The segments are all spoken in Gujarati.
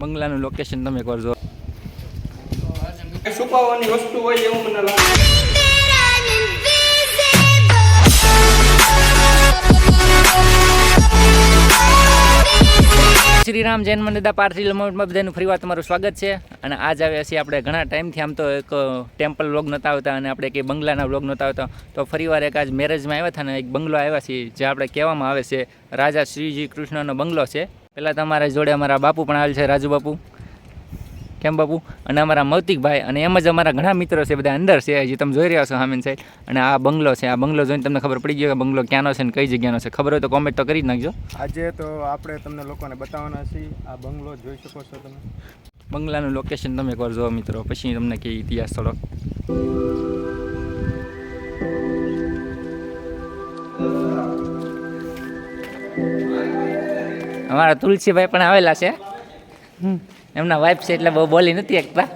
બંગલાનું લોકેશન તમે કરજો છુપાવવાની વસ્તુ હોય એવું મને લાગે. શ્રી રામ જૈન મંદિર પાર્થિવ મોડમાં બધાનું ફરી વાર તમારું સ્વાગત છે. અને આજ આવ્યા છીએ આપણે ઘણા ટાઈમથી આમ તો એક ટેમ્પલ વ્લોગ નહોતા આવતા અને આપણે કંઈ બંગલાના વ્લોગ નહોતા આવતા. તો ફરી વાર એક આજ મેરેજમાં આવ્યા હતા ને એક બંગલો આવ્યા છીએ જે આપણે કહેવામાં આવે છે રાજા શ્રીજી કૃષ્ણનો બંગલો છે. પહેલાં તમારા જોડે અમારા બાપુ પણ આવેલ છે રાજુ બાપુ. કેમ બાપુ? અને અમારા મૌતિકભાઈ અને એમ જ અમારા ઘણા મિત્રો છે બધા અંદર છે જે તમે જોઈ રહ્યા છો હામીન સાહેબ અને આ બંગલો છે આ બંગલો જોઈને તમને ખબર પડી ગયો કે બંગલો ક્યાંનો છે ને કઈ જગ્યાનો છે. ખબર હોય તો કોમેન્ટ તો કરી જ નાખજો. આજે તો આપણે તમને લોકોને બતાવવાના છીએ આ બંગલો જોઈ શકો છો તમે. બંગલાનું લોકેશન તમે એકવાર જુઓ મિત્રો પછી તમને કે ઇતિહાસ થોડોક અમારા તુલસીભાઈ પણ આવેલા છે. એમના વાઇફ છે એટલે બહુ બોલી નથી એકતા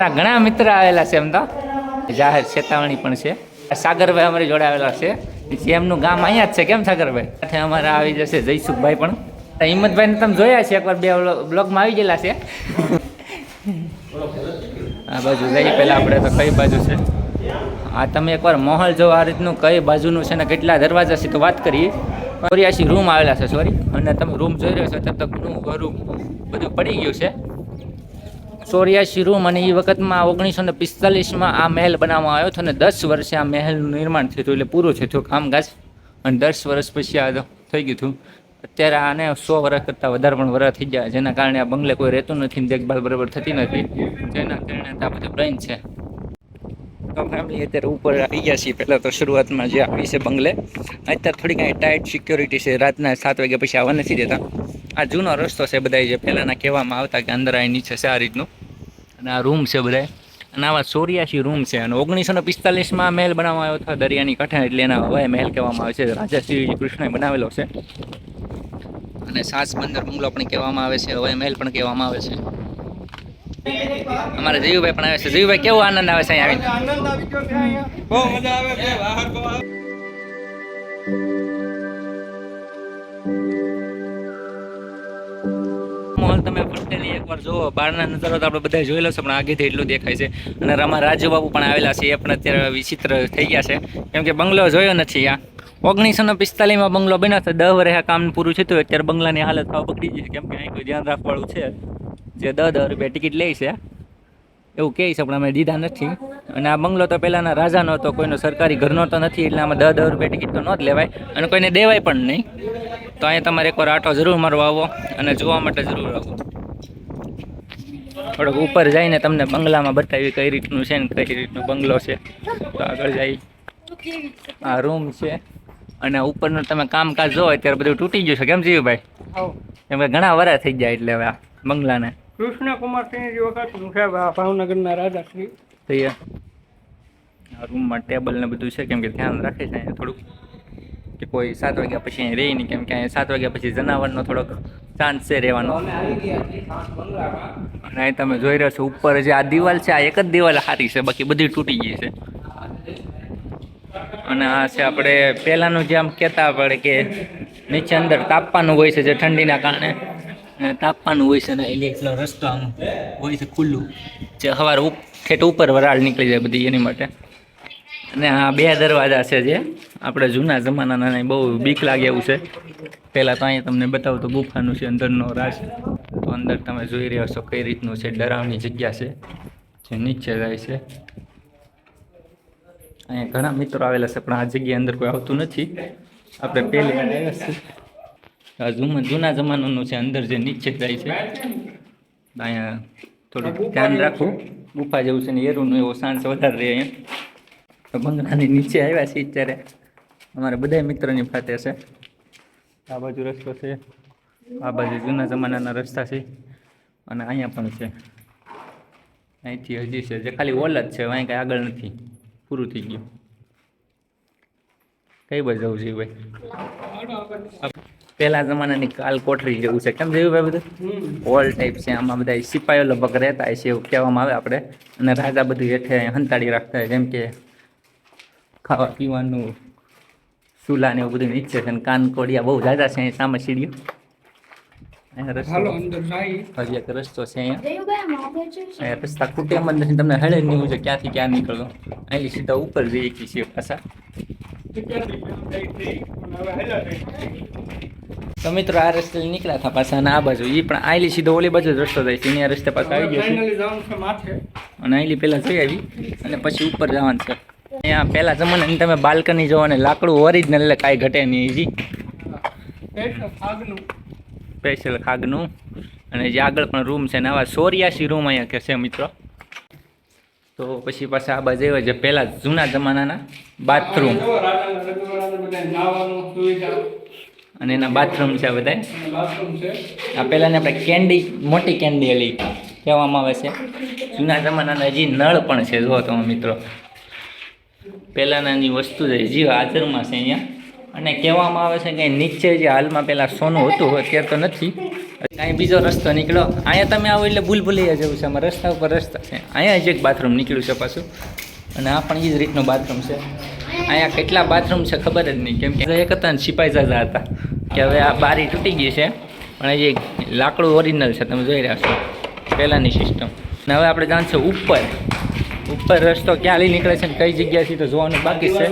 ના ઘણા મિત્ર આવેલા છે એમ તો. જાહેર ચેતવણી પણ છે. સાગરભાઈ અમારી જોડે આવેલા છે. એમનું ગામ અહીંયા જ છે. કેમ સાગરભાઈ? સાથે અમારા આવી જશે જયસુખભાઈ પણ. હિંમતભાઈને તમે જોયા છે એકવાર બે બ્લોગમાં આવી ગયેલા છે. આ બાજુ જઈએ પહેલાં આપણે તો કઈ બાજુ છે? આ તમે એકવાર મહોલ જો આ રીતનું કઈ બાજુનું છે ને કેટલા દરવાજા છે તો વાત કરીએ. ચોર્યાસી રૂમ આવેલા છે, સોરી? અને તમે રૂમ જોઈ રહ્યો છો તબ તકનું ઘરું બધું પડી ગયું છે. ચોર્યાસી રૂમ અને એ વખતમાં ઓગણીસો ને પિસ્તાલીસમાં આ મહેલ બનાવવામાં આવ્યો હતો અને દસ વર્ષે આ મહેલનું નિર્માણ થયું હતું, એટલે પૂરું થયું હતું કામકાજ. અને દસ વર્ષ પછી આ થઈ ગયું હતું. અત્યારે આને સો વર્ષ કરતાં વધારે પણ વર્ષ થઈ ગયા, જેના કારણે આ બંગલે કોઈ રહેતું નથી દેખભાલ બરાબર થતી નથી. જેના કારણે આ બધું બ્રેન છે. તો ફેમિલી અત્યારે ઉપર આવી ગયા છીએ. પહેલાં તો શરૂઆતમાં જે આવી છે બંગલે, અત્યારે થોડી કાંઈ ટાઈટ સિક્યોરિટી છે. રાતના સાત વાગ્યા પછી આવવા નથી દેતા. આ જૂનો રસ્તો છે બધા જે પહેલાંના કહેવામાં આવતા કે અંદર આ નીચે છે આ રીતનું. અને આ રૂમ છે બધા અને આવા ચોર્યાસી રૂમ છે. અને ઓગણીસો ને પિસ્તાલીસમાં મહેલ બનાવવામાં આવ્યો હતો. દરિયાની કાંઠે એટલે એના હવે મહેલ કહેવામાં આવે છે. રાજા શ્રી કૃષ્ણએ બનાવેલો છે. અને સાસ બંદર બંગલો પણ કહેવામાં આવે છે. હવાઈ મહેલ પણ કહેવામાં આવે છે. અમારા જીવભાઈ પણ આવે છે. જીવભાઈ કેવો આનંદ આવે છે અહીંયા આવીને? આવી છે અહીંયા. બહુ મજા આવે છે. બહાર બહાર. તમે એકવાર જુઓ. બહારના નજારો તો આપણે બધા જોયેલો છે પણ આગેથી એટલું દેખાય છે. અને રમા રાજુબાબુ પણ આવેલા છે. એ પણ અત્યારે વિચિત્ર થઈ ગયા છે. કેમ કે બંગલો જોયો નથી આ. ઓગણીસો ને પિસ્તાલીસમાં બંગલો બન્યો હતો દસ વર્ષે આ કામ પૂરું થયું અત્યારે બંગલાની હાલત થવા બગડી ગઈ છે. કેમ કે અહીં કોઈ ધ્યાન રાખવાળું છે. જે દસ દસ રૂપિયા ટિકિટ લે છે. એવું કહે છે પણ અમે દીધા નથી. અને આ બંગલો તો પહેલાંના રાજાનો હતો કોઈનો સરકારી ઘરનો તો નથી એટલે આમાં દસ દસ રૂપિયા ટિકિટ તો ન જ લેવાય. અને કોઈને દેવાય પણ નહીં. તો અહીંયા તમારે એકવાર આટો જરૂર મારવા આવો અને જોવા માટે જરૂર આવો. થોડોક ઉપર જઈને તમને બંગલામાં બતાવી કઈ રીતનું છે ને કઈ રીતનું બંગલો છે. તો આગળ જઈ આ રૂમ છે. અને ઉપરનું તમે કામકાજ જોવો ત્યારે બધું તૂટી ગયું છે. કેમ જીવભાઈ એમ કે ઘણા વરા થઈ ગયા એટલે હવે આ બંગલાને. કૃષ્ણ કુમાર વખતનું ભાવનગરના રાજા શ્રી. થઈ ગયા આ રૂમમાં ટેબલ ને બધું છે કેમ કે ધ્યાન રાખે છે અહીંયા થોડુંક. કે કોઈ સાત વાગ્યા પછી અહીં રહી નહીં કેમ કે અહીંયા સાત વાગ્યા પછી જનાવરનો થોડોક ચાન્સ છે રહેવાનો. અને અહીં તમે જોઈ રહ્યો છો ઉપર જે આ દિવાલ છે આ એક જ દિવાલ સારી છે બાકી બધી તૂટી ગઈ છે. અને આ છે આપણે પહેલાંનું જે આમ કહેતા પડે કે નીચે અંદર તાપવાનું હોય છે જે ઠંડીના કારણે. તાપવાનું હોય છે ને એટલે એટલો રસ્તો આમ હોય છે ખુલ્લું. જે સવારે ઠેઠ ઉપર વરાળ નીકળી જાય બધી એની માટે. અને આ બે દરવાજા છે જે, આપણે જૂના જમાનાના બહુ બીક લાગે એવું છે. પહેલાં તો અહીંયા તમને બતાવું તો ગુફાનું છે, અંદરનો રાજ. તો અંદર તમે જોઈ રહ્યા છો કઈ રીતનું છે, ડરાવની જગ્યા છે, જે નીચે જાય છે. અહીંયા ઘણા મિત્રો આવેલા છે, પણ આ જગ્યા અંદર કોઈ આવતું નથી. આપણે પહેલી વાર આવ્યા છીએ. જૂના જૂના જમાનાનું છે અંદર જે નીચે જાય છે. અહીંયા થોડું ધ્યાન રાખવું. ગુફા જેવું છે ને એરુંનું એવો સાંજ વધારે રહે અહીંયા તો બંગલાની નીચે આવ્યા છીએ અત્યારે. અમારા બધા મિત્રોની ફાતે છે. આ બાજુ રસ્તો છે. આ બાજુ જૂના જમાનાના રસ્તા છે. અને અહીંયા પણ છે. અહીંથી હજી છે. જે ખાલી ઓલ જ છે. અહીં કાંઈ આગળ નથી. પૂરું થઈ ગયું. કઈ બાજુ જવું છે ભાઈ? પહેલા જમાનાની કાલ કોઠરી જેવું છે. કેમ જેવું ભાઈ બધું? ઓલ ટાઈપ છે. આમાં બધા સિપાહીઓ લગભગ રહેતા હોય છે એવું કહેવામાં આવે આપણે. અને રાજા બધું હેઠે હંતાડી રાખતા હોય. જેમ કે ખાવા પીવાનું ચૂલા ને એવું બધું નીચે છે. અને કાન કોડિયા બહુ જાજા છે અહીં સામે સીડીઓ. એક રસ્તો છે અહીંયા. રસ્તા ખૂટે તમને હેળે નહીં છે ક્યાંથી ક્યાં નીકળો. અહીંથી સીધા ઉપર જઈએ છીએ પાછા. તો મિત્રો આ રસ્તે નીકળ્યા હતા પાછા અને આ બાજુ. એ પણ આયલી સીધો ઓલી બાજુ જ રસ્તો જાય છે અહીંયા રસ્તે પાછા આવી ગયો અને આયલી પહેલાં જઈ આવી. અને પછી ઉપર જવાનું છે. અહીંયા પહેલા જમાનાની તમે બાલ્કની જોવો અને લાકડું ઓરિજિનલ એટલે કાંઈ ઘટે નહીં જી. સ્પેશિયલ ખાગનું. અને જે આગળ પણ રૂમ છે ને આવા સોરિયાસી રૂમ અહીંયા કે છે મિત્રો. તો પછી પાછા આ બાજુ એવા છે પહેલાં જૂના જમાનાના બાથરૂમ અને એના બાથરૂમ છે બધા. બાથરૂમ આ પહેલાંને આપણે કેન્ડી મોટી કેન્ડી હલી કહેવામાં આવે છે. જૂના જમાનાના હજી નળ પણ છે, જુઓ તમે મિત્રો. પહેલાંનાની વસ્તુ છે, હજી હાજરમાં છે અહીંયા. અને કહેવામાં આવે છે કે નીચે જે હાલમાં પહેલાં સોનું હતું, અત્યારે તો નથી. કાંઈ બીજો રસ્તો નીકળો. અહીંયા તમે આવો એટલે ભૂલ ભૂલી જવું છે. રસ્તા ઉપર રસ્તા છે. અહીંયા જ એક બાથરૂમ નીકળ્યું છે પાછું. અને આ પણ એ જ રીતનું બાથરૂમ છે. અહીંયા કેટલા બાથરૂમ છે ખબર જ નહીં. કેમ કે એક હતા ને સિપાઈ જાજા હતા. કે હવે આ બારી તૂટી ગઈ છે. પણ હજી લાકડું ઓરિજિનલ છે, તમે જોઈ રહ્યા છો. પહેલાંની સિસ્ટમ અને હવે આપણે જાણ ઉપર. ઉપર રસ્તો ક્યાં લઈ નીકળે છે ને કઈ જગ્યાથી તો જોવાનું બાકી છે.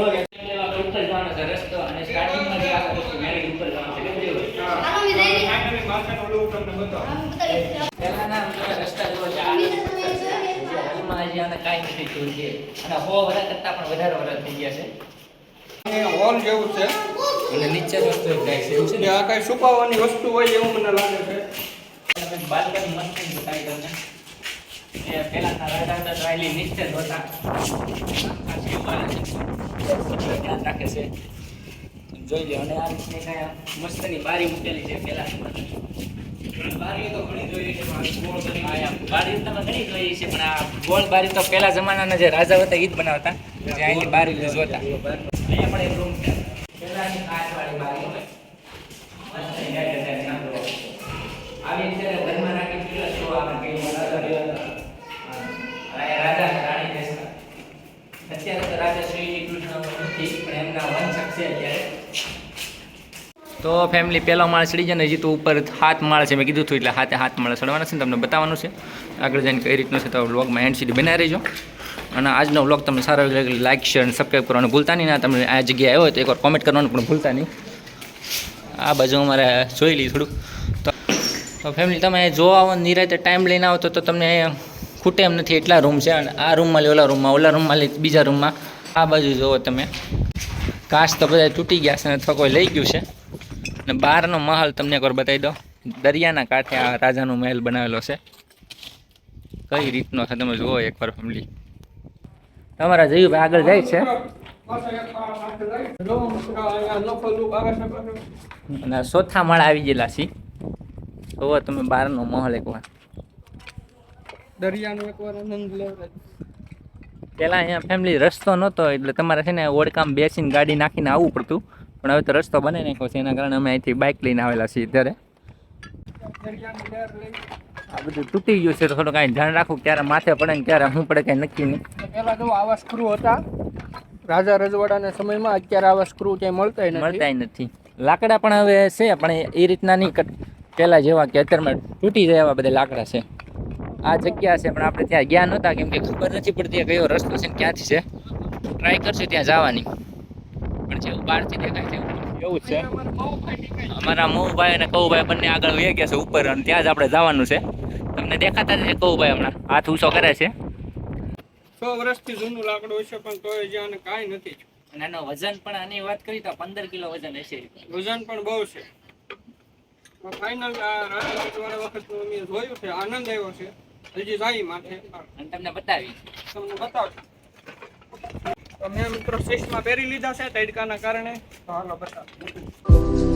હાલો મી જઈ ફાઇનલી માથેનું ઓલું તમને બતાવો અહીંયા હોલ જેવું છે. નીચે રસ્તો જાય છે એવું છે ને આ કાંઈ સુકાવાની વસ્તુ હોય એવું મને લાગે છે. બાલ્કની મસ્ત બતાવી તમને. એ પહેલાના રાજા હતા તો આયલી જ હતા. છે. ધ્યાન રાખે છે. જોઈ લો અને આ રીતની કાંઈ મસ્તની બારી મૂકેલી છે પહેલાની બારી બારી તો પહેલા જમાનાના જે રાજા હતા એ જ બનાવતા. જે અહીંની બારી જોતા પહેલાની કાચવાળી બારી હોય મસ્તની ગાડી છે એના પર. આવી રીતે ઘરમાં રાખી પીલા છો આપણે કઈ રાજા રહ્યા હતા આ રાજા અને રાણી બેસતા અત્યારે તો રાજા શ્રી કૃષ્ણ નથી પણ એમના વંશક છે અત્યારે તો ફેમિલી પહેલો માળ ચડી જાય ને હજી તો ઉપર હાથ માળ છે. મેં કીધું હતું એટલે હાથે હાથ માળ ચડવાના છે ને તમને બતાવવાનું છે. આગળ જઈને કઈ રીતનું છે તો વ્લોગમાં એન્ડ સુધી બનાવી રહેજો. અને આજનો વ્લોગ તમને સારો લાઇક શેર અને સબસ્ક્રાઈબ કરવાનું ભૂલતા નહીં. ના, તમે આ જગ્યાએ આવ્યો હોય તો એકવાર કોમેન્ટ કરવાનું પણ ભૂલતા નહીં. આ બાજુ અમારે જોઈ લઈ થોડુંક. તો ફેમિલી તમે જોવા આવો નિરાતે ટાઈમ લઈને આવો તો તમને ખૂટે એમ નથી. એટલા રૂમ છે. અને આ રૂમમાં લે ઓલા રૂમમાં ઓલા રૂમમાં લે બીજા રૂમમાં આ બાજુ જુઓ તમે. કાચ તો બધા તૂટી ગયા છે અથવા કોઈ લઈ ગયું છે. અને બહારનો માહોલ તમને એકવાર બતાવી દો દરિયાના કાંઠે આ રાજાનો મહેલ બનાવેલો છે. કઈ રીતનો છે તમે જુઓ એકવાર ફેમિલી તમારા જયું ભાઈ આગળ જાય છે. અને ચોથા માળા આવી ગયેલા છે. જુઓ તમે બહારનો મહલ એકવાર. દરિયાનો એકવાર આનંદ લેવાય. પહેલાં અહીંયા ફેમિલી રસ્તો નહોતો એટલે તમારે છે ને ઓડકામ બેસીને ગાડી નાખીને આવવું પડતું. પણ હવે તો રસ્તો બને નાખ્યો છે એના કારણે અમે અહીંથી બાઇક લઈને આવેલા છીએ ત્યારે. આ બધું તૂટી ગયું છે તો થોડું કાંઈ ધ્યાન રાખું ક્યારે માથે પડે ને ક્યારે હું પડે કાંઈ નક્કી નહીં. પહેલાં તો આવા સ્ક્રૂ હતા. રાજા રજવાડાના સમયમાં અત્યારે આવા સ્ક્રૂ ક્યાંય મળતા નથી. મળતાય નથી. લાકડા પણ હવે છે પણ એ રીતના નહીં કટ પહેલાં જેવા કે અત્યારમાં તૂટી જાય એવા બધા લાકડા છે. આ જગ્યા છે પણ આપણે ત્યાં ગયા નહોતા કેમ કે ખબર નથી પડતી કયો રસ્તો છે ક્યાંથી છે. ટ્રાય કરશું ત્યાં જવાની. પણ જેવું બહારથી દેખાય છે એવું છે? અમારે મોહભાઈ અને કૌભાઈ બંને આગળ વહી ગયા છે ઉપર અને ત્યાં જ આપણે જવાનું છે. તમને દેખાતા જ છે કૌભાઈ હમણાં. હાથ ઊંચો કરે છે. સો વર્ષથી જૂનું લાકડું છે પણ તોય જ્યાં કાંઈ નથી અને એનો વજન પણ આની વાત કરી તો પંદર કિલો વજન હશે. વજન પણ બહુ છે. ફાઇનલ આ રાજા રજવાડા વખત અમે જોયું છે આનંદ આવ્યો છે. હજી જાય માથે. અને તમને બતાવી. તમને બતાવજો તો મેં મિત્રો શીશમાં પહેરી લીધા છે તડકાના કારણે. તો હાલો બતાવો.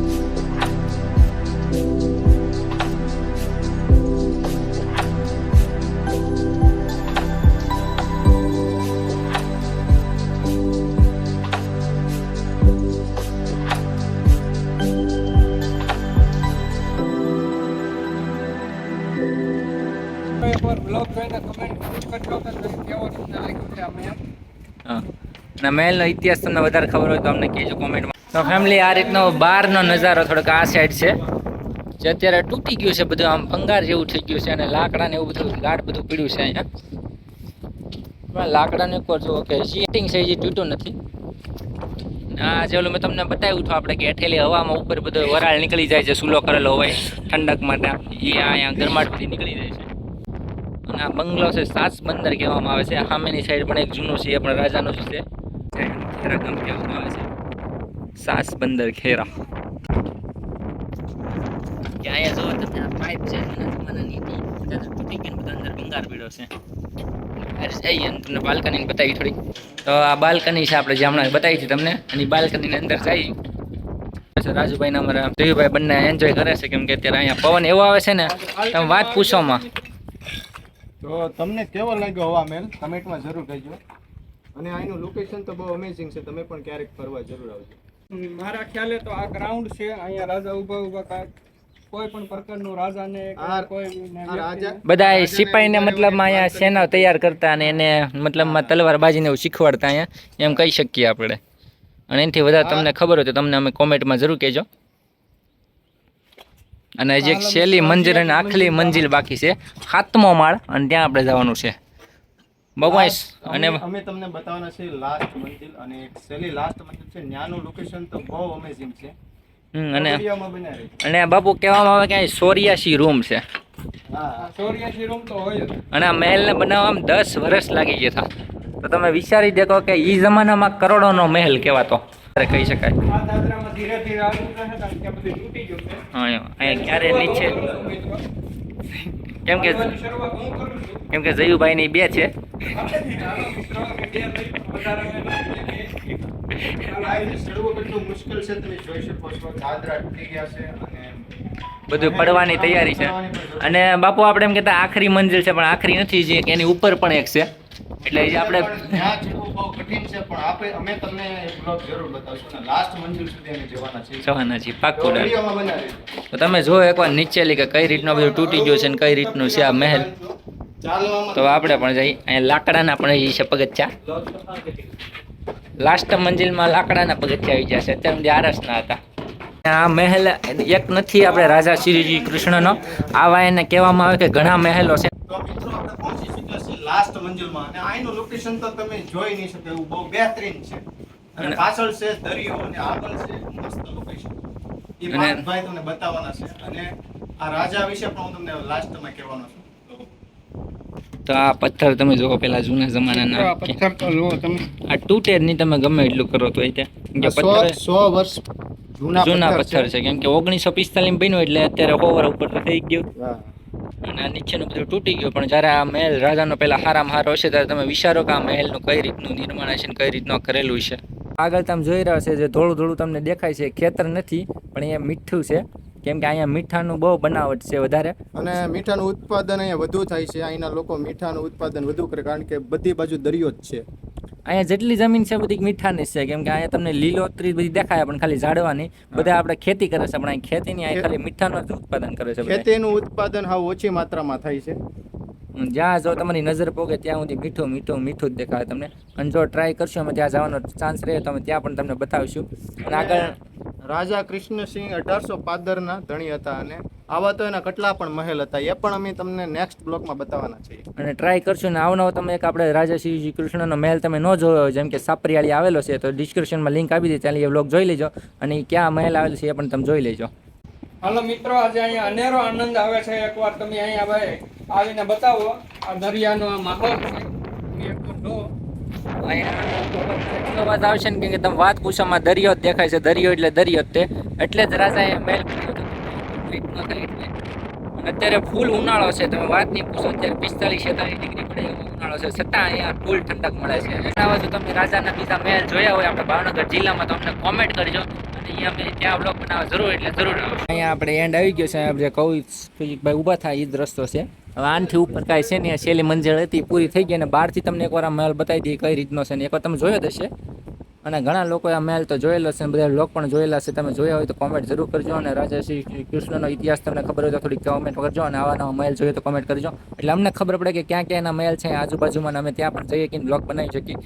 બ્લોગ જોઈને કમેન્ટ કરજો કે કેવો રીતના લાગ્યું છે અમે એમ હા. અને મહેલનો ઇતિહાસ તમને વધારે ખબર હોય તો અમને કહેજો કોમેન્ટમાં. તો ફેમિલી આ રીતનો બહારનો નજારો થોડોક આ સાઈડ છે. જે અત્યારે તૂટી ગયું છે બધું, આમ ભંગાર જેવું થઈ ગયું છે અને લાકડા ને એવું બધું, ગાઢ બધું પીડ્યું છે અહીંયા. લાકડાને ઉપર જુઓ, કે સીટિંગ છે એ તૂટ્યું નથી. આ જે ઓલું મેં તમને બતાવ્યું હતું, આપણે કે હેઠેલી હવામાં ઉપર બધો વરાળ નીકળી જાય છે, સૂલો કરેલો હોય, ઠંડક માટે. એ અહીંયા ગરમાટ બધી નીકળી જાય છે. અને આ બંગલો છે સાસ બંદર કહેવામાં આવે છે. સામેની સાઈડ પણ એક જૂનું છે, એ પણ રાજાનું જ છે. ખેરા ગામ કહેવામાં આવે છે સાસ બંદર ખેરા. કે અહીંયા આ પાઇપ છે જૂના જમાનાની તૂટી ગઈ બધા અંદર ભંગાર પીડ્યો છે. જઈએ અને તમને બાલ્કની બતાવી થોડી. તો આ બાલ્કની છે આપણે જે હમણાં બતાવી હતી તમને અને બાલ્કનીની અંદર જઈ રાજુભાઈ અમારા દેવીભાઈ બંને એન્જોય કરે છે કેમ કે અત્યારે અહીંયા પવન એવો આવે છે ને તમે વાત પૂછોમાં તો તમને કેવો લાગ્યો હવા મહેલ કમેન્ટમાં જરૂર કહેજો. અને અહીંનું લોકેશન તો બહુ અમેઝિંગ છે. તમે પણ ક્યારેક ફરવા જરૂર આવજો. મારા ખ્યાલે તો આ ગ્રાઉન્ડ છે અહીંયા રાજા ઊભા ઊભા કોઈ પણ પ્રકારનું રાજાને કોઈ બધા સિપાહીને મતલબમાં અહીંયા સેના તૈયાર કરતા અને એને મતલબમાં તલવાર બાજીને એવું શીખવાડતા અહીંયા. એમ કહી શકીએ આપણે. અને એનાથી વધારે તમને ખબર હોય તો તમને અમે કોમેન્ટમાં જરૂર કહેજો. અને હજી એક છેલ્લી મંજિલ અને આખલી મંજિલ બાકી છે. સાતમો માળ અને ત્યાં આપણે જવાનું છે. બવાઈસ અને અમે તમને બતાવવાના છે લાસ્ટ મંદિર અને એક છેલ્લી લાસ્ટ મંજિલ છે. ત્યાંનું લોકેશન તો બહુ અમેઝિંગ છે. અને. અને બાપુ કહેવામાં આવે કે અહીં સોરિયાસી રૂમ છે. હા રૂમ તો હોય અને આ મહેલને બનાવવામાં દસ વર્ષ લાગી ગયા હતા. તો તમે વિચારી દેખો કે એ જમાનામાં કરોડોનો મહેલ કહેવાતો. કહી શકાય. હા, ક્યારે નીચે કેમ કે કેમ કે મિત્રો, કે બે છે. બધું પડવાની તૈયારી છે. અને બાપુ આપણે એમ કેતા આખરી મંજિલ છે પણ આખરી નથી જે એની ઉપર પણ એક છે. એટલે જે આપણે પણ ત્યાં ચડવું બહુ કઠિન છે પણ આપણે અમે તમને બ્લોગ જરૂર બતાવશું અને લાસ્ટ મંજિલ સુધી અમે જવાના છીએ. જવાના છીએ પાક્કું તો તમે જો એકવાર નીચેલી કે કઈ રીતનો બધું તૂટી ગયો છે ને કઈ રીતનું છે આ મહેલ તો આપણે પણ જઈ અહીંયા લાકડાના પણ એ છે પગથિયા. લાસ્ટ મંજિલમાં લાકડાના પગથિયા આવી જશે અત્યારે આરસના હતા. આ મહેલ એક નથી આપણે રાજા શ્રીજી કૃષ્ણનો. આવા એને કહેવામાં આવે કે ઘણા મહેલો છે. તો મિત્રો આપણે પહોંચી ચૂક્યા છીએ લાસ્ટ મંજિલમાં. અને અહીંનું લોકેશન તો તમે જોઈ નહીં શકો એવું બહુ બહેતરીન છે. અને પાછળ છે દરિયો અને આગળ છે મસ્ત લોકેશન એ અને- તમને બતાવવાના છે. અને આ રાજા વિશે પણ હું તમને લાસ્ટમાં કહેવાનો છું. તો તો આ પથ્થર તમે જોવો પેલા જૂના જમાનાના. આ પથ્થર તો જુઓ તમે. આ તૂટે જ નહીં તમે ગમે એટલું કરો તો એ તે. કે પથ્થર સો વર્ષ જૂના જૂના પથ્થર છે. કેમ કે ઓગણીસો પિસ્તાલીસ બન્યો એટલે અત્યારે ઓવર ઉપર તો થઈ ગયું. હા. અને આ નીચેનું બધું તૂટી ગયું. પણ જ્યારે આ મહેલ રાજાનો પહેલા હારામાં હારો હશે ત્યારે તમે વિચારો કે આ મહેલનું કઈ રીતનું નિર્માણ હશે ને કઈ રીતનું કરેલું છે. આગળ તમે જોઈ રહ્યા છે જે ધોળું ધોળું તમને દેખાય છે એ ખેતર નથી પણ અહીંયા મીઠું છે. કેમ કે અહીંયા મીઠાનું બહુ બનાવટ છે વધારે. અને મીઠાનું ઉત્પાદન અહીંયા વધુ થાય છે. અહીંના લોકો મીઠાનું ઉત્પાદન વધુ કરે કારણ કે બધી બાજુ દરિયો જ છે. અહીંયા જેટલી જમીન છે બધી મીઠાની છે. કેમ કે અહીંયા તમને લીલોતરી બધી દેખાય પણ ખાલી ઝાડવાની. બધા આપણે ખેતી કરે છે પણ અહીં ખેતીની અહીં ખાલી મીઠાનું જ ઉત્પાદન કરે છે. ખેતીનું ઉત્પાદન હાવ ઓછી માત્રામાં થાય છે. જ્યાં જો તમારી નજર પોગે ત્યાં સુધી મીઠું મીઠું મીઠું જ દેખાય તમને. અને જો ટ્રાય કરશો અમે ત્યાં જવાનો ચાન્સ રહે તો અમે ત્યાં પણ તમને બતાવીશું. અને આગળ રાજા કૃષ્ણસિંહ અઢારસો પાદરના ધણી હતા અને આવા તો એના કેટલા પણ મહેલ હતા એ પણ અમે તમને નેક્સ્ટ બ્લોકમાં બતાવવાના છીએ. અને ટ્રાય કરશું ને આવનો તમે એક આપણે રાજા શ્રીજી કૃષ્ણનો મહેલ તમે ન જોયો હોય જેમ કે સાપરિયાળી આવેલો છે તો ડિસ્ક્રિપ્શનમાં લિંક આપી દે ત્યાં એ બ્લોગ જોઈ લેજો. અને ક્યાં મહેલ આવેલો છે એ પણ તમે જોઈ લેજો. હાલો મિત્રો આજે અહીંયા અનેરો આનંદ આવે છે. એકવાર તમે અહીંયા ભાઈ આવીને બતાવો, આ દરિયાનો આ માહોલ એટલો ને તમે વાત પૂછવામાં દરિયો દેખાય છે. દરિયો એટલે દરિયો તે. એટલે જ રાજા. અને અત્યારે ફૂલ ઉનાળો છે. તમે વાત નહીં પૂછો, અત્યારે પિસ્તાલીસ, છેતાલીસ ડિગ્રી પડે ઉનાળો છે. છતાં અહીંયા ફૂલ ઠંડક મળે છે. રાજાના બીજા મહેલ જોયા હોય આપણે ભાવનગર જિલ્લામાં, તો અમને કોમેન્ટ કરજો. અને અમે ત્યાં બ્લોગ બનાવવા જરૂર એટલે જરૂર અહીંયા આપણે એન્ડ આવી ગયો છે. આપણે કહું ભાઈ ઊભા થાય એ જ રસ્તો છે. હવે આનથી ઉપર કાંઈ છે ને છેલ્લી મંજિલ હતી, પૂરી થઈ ગઈ અને બહારથી તમને એકવાર આ મહેલ બતાવી દઈએ કઈ રીતનો છે ને. એકવાર તમે જોયો જ હશે. અને ઘણા લોકોએ આ મહેલ તો જોયેલો છે બધા લોક પણ જોયેલા છે. તમે જોયા હોય તો કોમેન્ટ જરૂર કરજો અને રાજા શ્રી કૃષ્ણનો ઇતિહાસ તમને ખબર હોય તો થોડીક કોમેન્ટ કરજો અને આવા નવા મહેલ જોઈએ તો કોમેન્ટ કરજો. એટલે અમને ખબર પડે કે ક્યાં એના મહેલ છે, આજુબાજુમાં અમે ત્યાં પણ જઈએ કે બ્લોગ બનાવી શકીએ.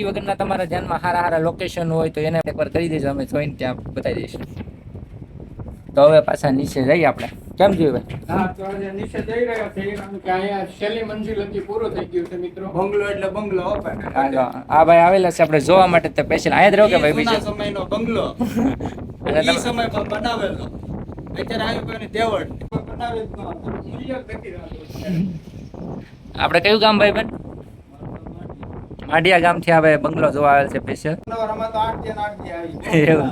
એ વગરના તમારા ધ્યાનમાં સારા સારા લોકેશન હોય તો એને એકવાર કરી દેજો, અમે જોઈને ત્યાં બતાવી દઈશું. તો હવે પાછા નીચે જઈએ આપણે. કેમ જોયું ભાઈ હા તો આજે નીચે જઈ રહ્યો છે. કે અહીંયા છેલ્લી મંજિલ હતી પૂરું થઈ ગયું છે મિત્રો. બંગલો એટલે બંગલો આ ભાઈ આવેલા છે આપણે જોવા માટે તો પેશન અહીંયા જ રહો કે ભાઈ બીજું? સમયનો બંગલો. અને તમે- સમયમાં બનાવેલો. અત્યારે આવી કોઈની તેવડ? બનાવે જ ન હતો. મૂલ્ય નથી આપણે કયું ગામ ભાઈ બેન? માઢિયા ગામથી આવે બંગલો જોવા આવેલ છે સ્પેશિયલ આવી. એવું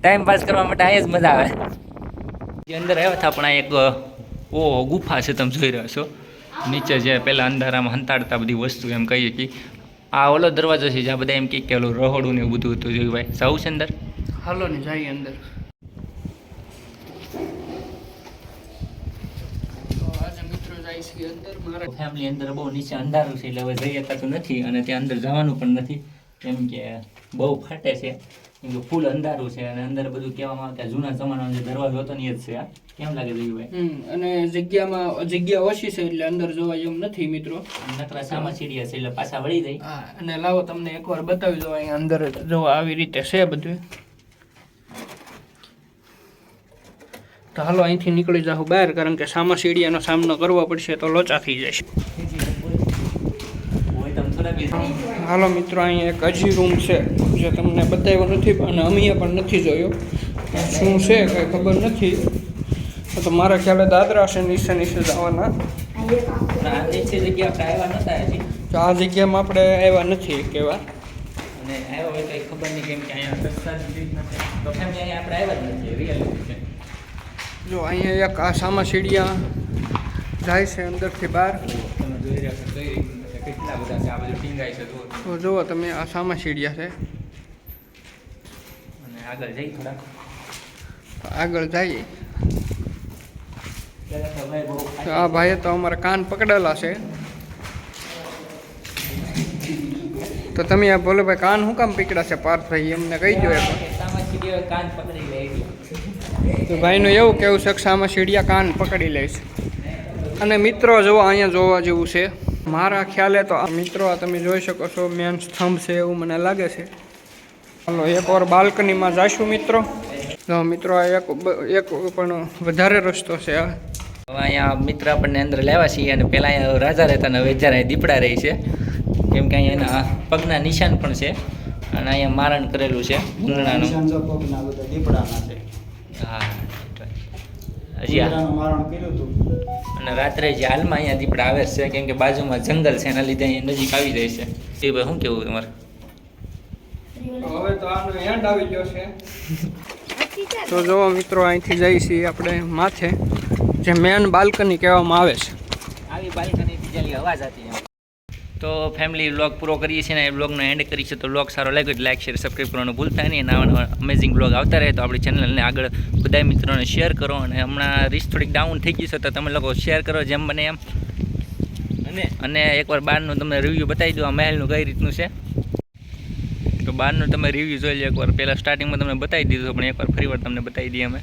ટાઈમ પાસ કરવા માટે અહીંયા જ મજા આવે. જે અંદર આવ્યા હતા પણ આ એક ઓ ગુફા છે તમે જોઈ રહ્યા છો. નીચે જે પેલા અંધારામાં હંતાડતા બધી વસ્તુ એમ કહીએ કે આ ઓલો દરવાજો છે જ્યાં બધા એમ કહે કે ઓલું રહોડું ને એવું બધું હતું જોયું ભાઈ. સૌ છે અંદર? હાલો ને જઈએ અંદર તો આજે મિત્રો અંદર મારે ફેમિલી અંદર બહુ નીચે અંધારું છે એટલે હવે જઈ શકાતું નથી અને ત્યાં અંદર જવાનું પણ નથી. કેમ કે બહુ ફાટે છે. કેમ કે ફૂલ અંધારું છે અને અંદર બધું કહેવામાં આવે જૂના જમાનાનો જે દરવાજો હતો ને એ જ છે. કેમ લાગે હમ અને જગ્યામાં જગ્યા ઓછી છે એટલે અંદર જોવા જેમ નથી મિત્રો. ભાઈ નકરા સામા સીડિયા છે એટલે પાછા વળી જાય. અને લાવો તમને એકવાર બતાવી દો અહીંયા અંદર જોવા આવી રીતે છે બધું. તો હાલો અહીંથી નીકળી જાઉં બહાર કારણ કે સામા સીડિયાનો સામનો કરવો પડશે તો લોચા થઈ જશે. હાલો મિત્રો અહીંયા એક હજી રૂમ છે. જે તમને બતાવ્યો નથી અને અમે પણ નથી જોયો. શું છે કંઈ ખબર નથી. તો મારા ખ્યાલે દાદરા છે નીચે નીચે જવાના. તો આ જગ્યામાં આપણે આવ્યા નથી કેવા અને આવ્યા હોય તો ખબર નહીં કેમ કે અહીંયા સસ્તા જ નથી. તો કેમ અહીંયા આપણે આવ્યા જ નથી રિયલ છે જો અહીંયા એક આ સામા સીડિયા જાય છે અંદરથી બહાર. તો જુઓ તમે આ સામા સીડિયા છે. આગળ જઈ થોડા તો આગળ જઈએ. ત્યારે તો ભાઈ બહુ તો આ ભાઈએ તો અમારા કાન પકડેલા છે. તો તમે આ ભોલે ભાઈ કાન શું કામ પકડ્યા છે પાર્થભાઈ? એમને કહી દો કાન પકડી તો ભાઈનું એવું કેવું છે કે સામા સીડિયા કાન પકડી લઈશ. અને મિત્રો જુઓ અહીંયા જોવા જેવું છે. મારા ખ્યાલે તો આ મિત્રો આ તમે જોઈ શકો છો મેન સ્તંભ છે એવું મને લાગે છે. ચાલો એક વાર બાલ્કનીમાં જાશું મિત્રો. તો મિત્રો આ એક એક પણ વધારે રસ્તો છે આ અહીંયા મિત્ર આપણને અંદર લેવા છીએ અને પહેલાં અહીંયા રાજા રહેતા અને હવે જ્યારે દીપડા રહી છે કેમ કે અહીંયા એના પગના નિશાન પણ છે. અને અહીંયા મારણ કરેલું છે ભૂંગળાનું. દીપડાના અને રાત્રે જે હાલમાં અહીંયા દીપડા આવે છે કેમ કે બાજુમાં જંગલ છે એના લીધે અહીંયા નજીક આવી જાય છે. એ ભાઈ શું કેવું તમારે? હવે તો આનો એન્ડ આવી ગયો છે. તો જો મિત્રો અહીંથી જઈ છીએ આપણે માથે જે મેન બાલ્કની કહેવામાં આવે છે. આવી બાલ્કની બીજાલી અવાજ હતી એમ. તો ફેમિલી વ્લોગ પૂરો કરીએ છીએ ને એ વ્લોગનો એન્ડ કરીશું તો વ્લોગ સારો લાગ્યો એટલે લાઈક શેર સબસ્ક્રાઈબ કરવાનું ભૂલતા નહીં. નવા નવા અમેઝિંગ વ્લોગ આવતા રહે તો આપણી ચેનલને આગળ બધા મિત્રોને શેર કરો. અને હમણાં રીસ થોડીક ડાઉન થઈ ગઈ છે તો તમે લોકો શેર કરો જેમ બને એમ. અને? અને એકવાર બહારનું તમને રિવ્યૂ બતાવી દો આ મહેલનું કઈ રીતનું છે. તો બહારનું તમે રિવ્યૂ જોઈ લો એકવાર. પહેલાં સ્ટાર્ટિંગમાં તમને બતાવી દીધું પણ એકવાર ફરીવાર તમને બતાવી દઈએ અમે.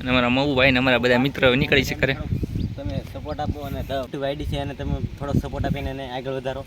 અને અમારા મઉભાઈ ને અમારા બધા મિત્રો નીકળી છે કરે સપોર્ટ આપો અને આઈડી છે અને તમે થોડો સપોર્ટ આપીને એને આગળ વધારો.